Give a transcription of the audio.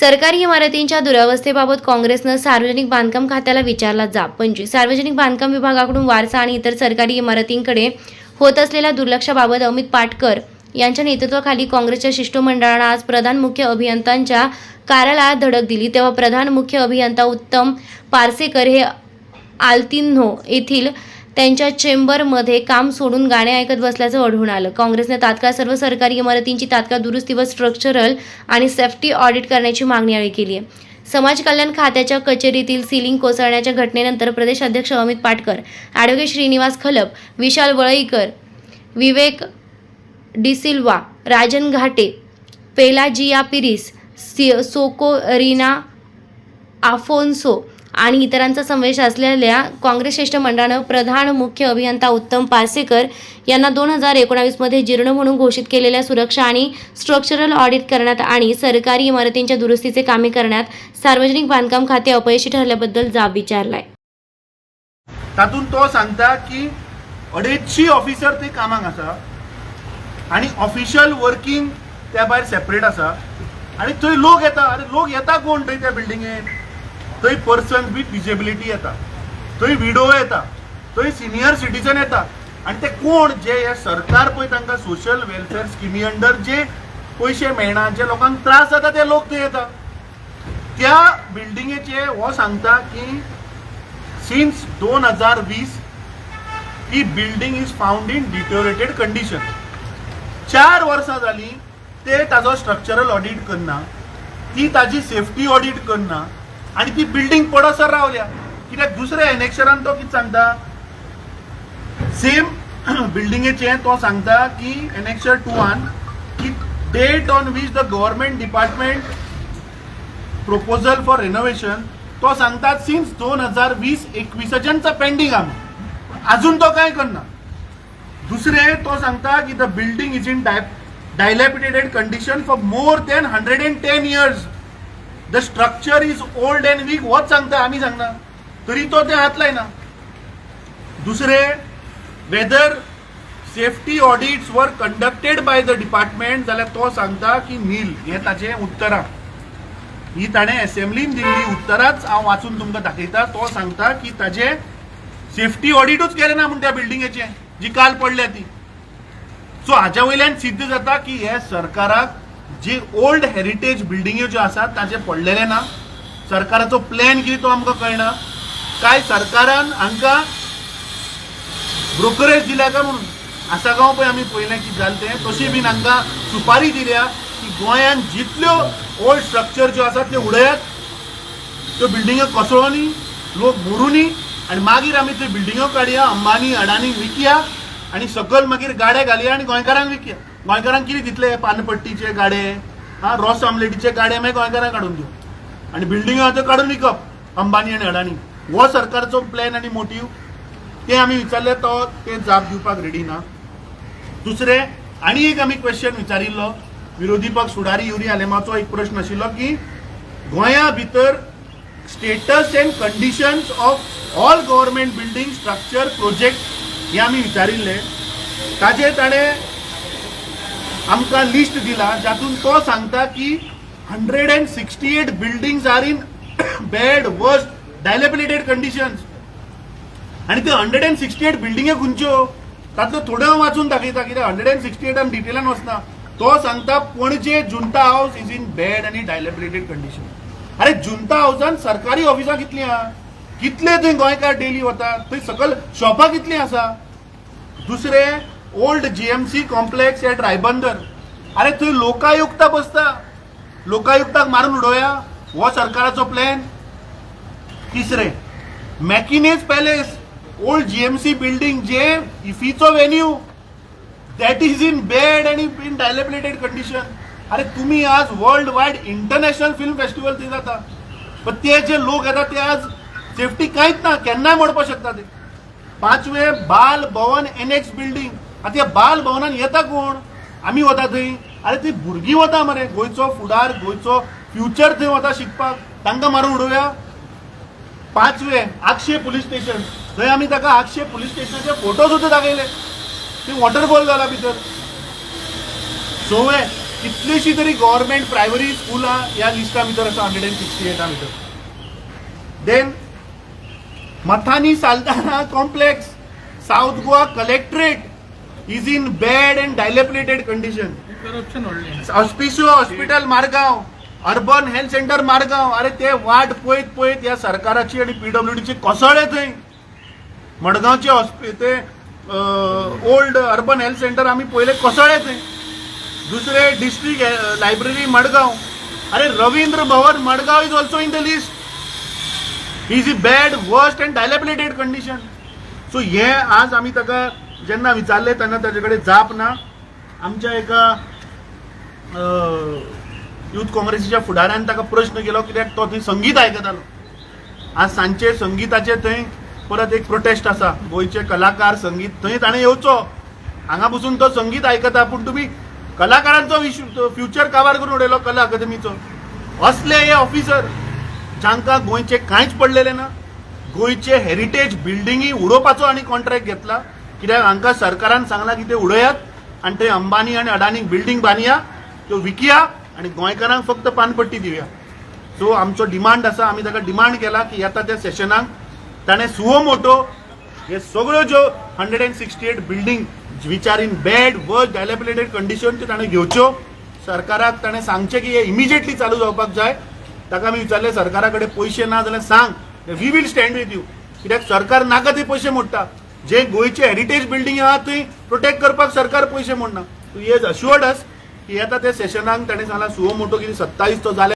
सरकारी इमारतींच्या दुरावस्थेबाबत काँग्रेसनं सार्वजनिक बांधकाम खात्याला विचारला जाब. पंचवीस सार्वजनिक बांधकाम विभागाकडून वारसा आणि इतर सरकारी इमारतींकडे होत असलेल्या दुर्लक्षाबाबत अमित पाटकर यांच्या नेतृत्वाखाली काँग्रेसच्या शिष्टमंडळानं आज प्रधान मुख्य अभियंत्यांच्या कार्यालयात धडक दिली. तेव्हा प्रधान मुख्य अभियंता उत्तम पारसेकर हे आल्तिन्हो येथील त्यांच्या चेंबरमध्ये काम सोडून गाणे ऐकत बसल्याचं आढळून आलं. काँग्रेसने तात्काळ सर्व सरकारी इमारतींची तात्काळ दुरुस्ती व स्ट्रक्चरल आणि सेफ्टी ऑडिट करण्याची मागणी यावेळी केली आहे. समाज कल्याण खात्याच्या कचेरीतील सिलिंग कोसळण्याच्या घटनेनंतर प्रदेश अध्यक्ष अमित पाटकर ॲडव्होकेट श्रीनिवास खलप विशाल वळईकर विवेक डिसिल्वा राजन घाटे पेलाजिया पिरिस सि सोको रीना आफोन्सो आणि इतरांचा समावेश असलेल्या काँग्रेस शिष्टमंडळानं प्रधान मुख्य अभियंता उत्तम पारसेकर यांना दोन हजार एकोणावीसमध्ये जीर्ण म्हणून घोषित केलेल्या सुरक्षा आणि स्ट्रक्चरल ऑडिट करण्यात आणि सरकारी इमारतींच्या दुरुस्तीचे कामे करण्यात सार्वजनिक बांधकाम खाते अपयशी ठरल्याबद्दल जाब विचारलाय. तातून तो सांगता की अडेचशी ऑफिसर ते कामाक आसा आणि ऑफिशियल वर्किंग त्या भायर सेपरेट आसा. आणि थंय लोक येता अरे लोक येता कोण थंय त्या बिल्डिंगेन थंय पर्सन वीथ डिजेबिलिटी येता. थंय विडो येता. थंय सिनियर सिटीजन येता. आणि ते कोण? जे हे सरकार पळय तांकां सोशल वेलफेअर स्किमी अंडर जे पयशे मेळना जे लोकांक त्रास जाता ते लोक थंय येता. त्या बिल्डिंगेचे हो सांगता की सिन्स दोन हजार वीस ही building is found in deteriorated condition चार वर्सां जालीं ते ताजो स्ट्रक्चरल ऑडिट करना. ती ताजी सेफ्टी ऑडिट करना. आनी ती बिल्डिंग पडसर रावल्या. कित्याक दुसऱ्या एनेक्शरान तो कितें सांगता? सेम बिल्डिंगेचे तो सांगता की एनेक्शर टूवान की date on which the government department proposal for renovation तो सांगतात सिन्स दोन हजार वीस एकविसाच्यानचा पेंडींग आमी अजून तो काय करना दुसरे तो सांगता की the building is in dilapidated condition for more than hundred and ten years the structure is old and weak होच सांगता आम्ही सांगना तरी तो ते हात लायना दुसरे whether safety audits were conducted by the department जाल्यार तो सांगता की नील हे ताचे उत्तरां. ही ताणें असेंब्लीन दिल्ली उत्तरांच हांव वाचून तुमकां दाखयता. तो सांगता की ताजे सेफ्टी ऑडिटूच केलें ना म्हण त्या बिल्डिंगेचे जी काल पडल्या ती. सो हाच्या वयल्यान सिद्ध जाता की हे सरकाराक जे ओल्ड हेरिटेज बिल्डिंग्यो ज्यो आसात ताचे पडलेले ना सरकाराचो प्लॅन कितें तो आमकां कळना. काय सरकारान हांकां ब्रोकरेज दिल्या काय म्हणून? आसागांव पळय आमी पयलें कितें जालें तें तशी बीन हांकां सुपारी दिल्या की गोंयांत जितल्यो ओल्ड स्ट्रक्चर ज्यो आसात त्यो उडयात. त्यो बिल्डिंगो कोसळोनी लोक मोरूनी आनी मागीर आमी त्यो बिल्डिंगो काडया अंबानी अडानी विकया आनी सकयल मागीर गाडे घालया आनी गोंयकारांक विकया. गोंयकारांक कितें दितले पानपट्टीचे गाडे हा रॉस आमलेटीचे गाडे मागीर गोंयकारांक काडून दिवप आनी बिल्डिंगो आहा त्यो काडून विकप अंबानी आनी अडानी हो सरकारचो प्लॅन आनी मोटीव ते आमी विचारले तो ते जाप दिवपाक रेडी ना? दुसरे आनी एक आमी क्वेश्चन विचारिल्लो विरोधी पक्ष फुडारी युरी आलेमाचो एक प्रश्न आशिल्लो की गोंया भितर status and conditions of all government building structure project हे आमी विचारिल्ले. ताजे ताणें आमकां लिस्ट दिला जातून तो सांगता की hundred and sixty eight buildings are in bad worst dilapidated conditions आणि त्यो हंड्रेड अँड सिक्स्टी एट बिल्डिंगे खंयच्यो तातूंत थोड्यो हांव वाचून दाखयता कित्याक हंड्रेड अँड सिक्स्टी एटान डिटेलान वचना तो सांगता Panaji Junta house is in bad आनी डायलेबिलिटेड कंडिशन अरे जुंता हाऊसान सरकारी ऑफिसां कितलीं आहा कितले थंय गोंयकार डेली वतात थंय सकयल शॉपां कितलीं आसा दुसरे old GMC complex at Ribandar अरे थंय लोकायुक्ता बसता. लोकायुक्ताक मारून उडोवया. हो सरकाराचो प्लॅन तिसरे Maquinez palace. Old GMC building जे इफीचो venue that is in bad आणि इन डायलेबलेटेड कंडिशन अरे तुम्ही आज world wide international film festival थंय जाता. पण ते जे लोक येतात ते आज सेफ्टी कांयच ना केन्नाय मोडपाक शकता ते. पाचवे बाल भवन एनेक्स बिल्डींग आता या बाल भवनान येता कोण? आमी वता थंय. अरे ती भुरगीं वता मरे. गोंयचो फुडार गोंयचो फ्युचर थंय वता शिकपाक. तांकां मारून उडोवया? पांचवे आक्षे पुलीस स्टेशन. थंय आमी ताका आक्षे पुलीस स्टेशनाचे फोटो सुद्दां दाखयले. थंय वॉटरफॉल जाला भितर. सवे कितलीशीं तरी गव्हर्मेंट प्रायमरी स्कुलां ह्या लिस्टा भितर आसा हंड्रेड एंड सिक्स्टी एटा भितर. Then Mathany Saldanha complex South Goa collectorate is in bad and dilapidated condition corruption Hospicio hospital Margao urban health centre Margao अरे ते वाट पळयत पळयत ह्या सरकाराची आणि पीडब्ल्यूडीची कोसळे थंय मडगावचे हॉस्पि ते ओल्ड अर्बन हेल्थ सेंटर आम्ही पहिले कोसळे थंय दुसरे डिस्ट्रिक्ट लायब्ररी मडगाव. अरे Ravindra Bhavan Madgaon is also in the list is in bad worst and dilapidated condition so हे आज आम्ही ताका जेन्ना विचारले तेन्ना त्याच्याकडे कडेन जाप ना. आमच्या एका युथ काँग्रेसीच्या फुडाऱ्यान ताका प्रश्न केलो कित्याक तो थंय संगीत आयकतालो आज सांजचे संगीताचे थंय परत एक प्रोटेस्ट आसा गोंयचे कलाकार संगीत थंय ताणें येवचो. हांगा बसून तो संगीत आयकता पूण तुमी कलाकारांचो फ्युचर काबार करून उडयलो कला अकादमीचो. असले हे ऑफिसर जांकां गोंयचे कांयच पडलेले ना गोंयचे हेरिटेज बिल्डिंगी उडोवपाचो आनी कॉन्ट्रॅक्ट घेतला. कित्याक हांकां सरकारान सांगलां की ते उडयात आनी ते अंबानी आनी अडानीक बिल्डींग बांदया त्यो विकया आनी गोंयकारांक फक्त पानपट्टी दिवया सो आमचो डिमांड आसा आमी ताका डिमांड केला की येता त्या सेशनाक. ताणें सुओ मोटो हे सगळ्यो ज्यो hundred and sixty eight building विचार in bad work dilapidated condition त्यो ताणें घेवच्यो. सरकाराक ताणें सांगचें की हे इमिजिएटली चालू जावपाक जाय. ताका आमी विचारलें सरकारा कडेन पयशे ना जाल्यार सांग. We will stand with you कित्याक सरकार नाका ते पयशे मोडटा. जे गोंयचे हेरिटेज बिल्डींग आहा थंय प्रोटेक्ट करपाक सरकार पयशे मोडना. तूं येज एज अश्युअर्ड आस की येता त्या सेशनाक ताणें सांगला सुओ मोटो कितें सत्तावीस तो जाले